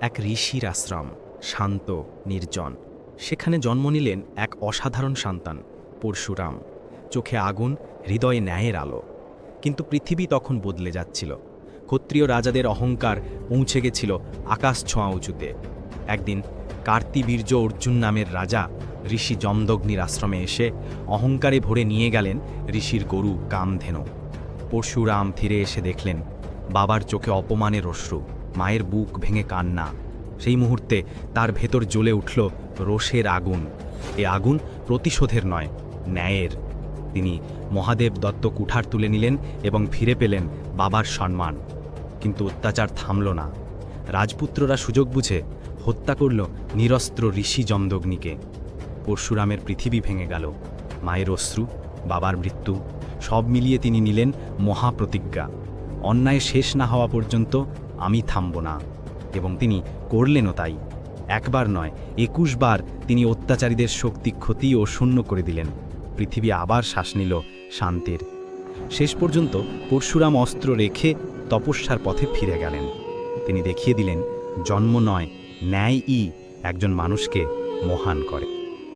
এক ঋষির আশ্রম, শান্ত, নির্জন। সেখানে জন্ম নিলেন এক অসাধারণ সন্তান, পরশুরাম। চোখে আগুন, হৃদয়ে ন্যায়ের আলো। কিন্তু পৃথিবী তখন বদলে যাচ্ছিল। ক্ষত্রিয় রাজাদের অহংকার পৌঁছে গেছিল আকাশ ছোঁয়া উঁচুতে। একদিন কার্তিবীর্য অর্জুন নামের রাজা ঋষি জমদগ্নির আশ্রমে এসে অহংকারে ভরে নিয়ে গেলেন ঋষির গরু কামধেনু। পরশুরাম ফিরে এসে দেখলেন, বাবার চোখে অপমানের অশ্রু। মায়ের বুক ভেঙে কান্না। সেই মুহূর্তে তার ভেতর জ্বলে উঠল রোষের আগুন। এ আগুন প্রতিশোধের নয়, ন্যায়ের। তিনি মহাদেব দত্ত কুঠার তুলে নিলেন এবং ফিরে পেলেন বাবার সম্মান। কিন্তু অত্যাচার থামল না। রাজপুত্ররা সুযোগ বুঝে হত্যা করল নিরস্ত্র ঋষি জমদগ্নিকে। পরশুরামের পৃথিবী ভেঙে গেল। মায়ের অশ্রু, বাবার মৃত্যু, সব মিলিয়ে তিনি নিলেন মহাপ্রতিজ্ঞা। অন্যায় শেষ না হওয়া পর্যন্ত আমি থামব না। এবং তিনি করলেনও তাই। একবার নয়, একুশ বার তিনি অত্যাচারীদের শক্তি ক্ষতি ও শূন্য করে দিলেন। পৃথিবী আবার শ্বাস নিল শান্তির। শেষ পর্যন্ত পরশুরাম অস্ত্র রেখে তপস্যার পথে ফিরে গেলেন। তিনি দেখিয়ে দিলেন, জন্ম নয় ন্যায় ই একজন মানুষকে মহান করে।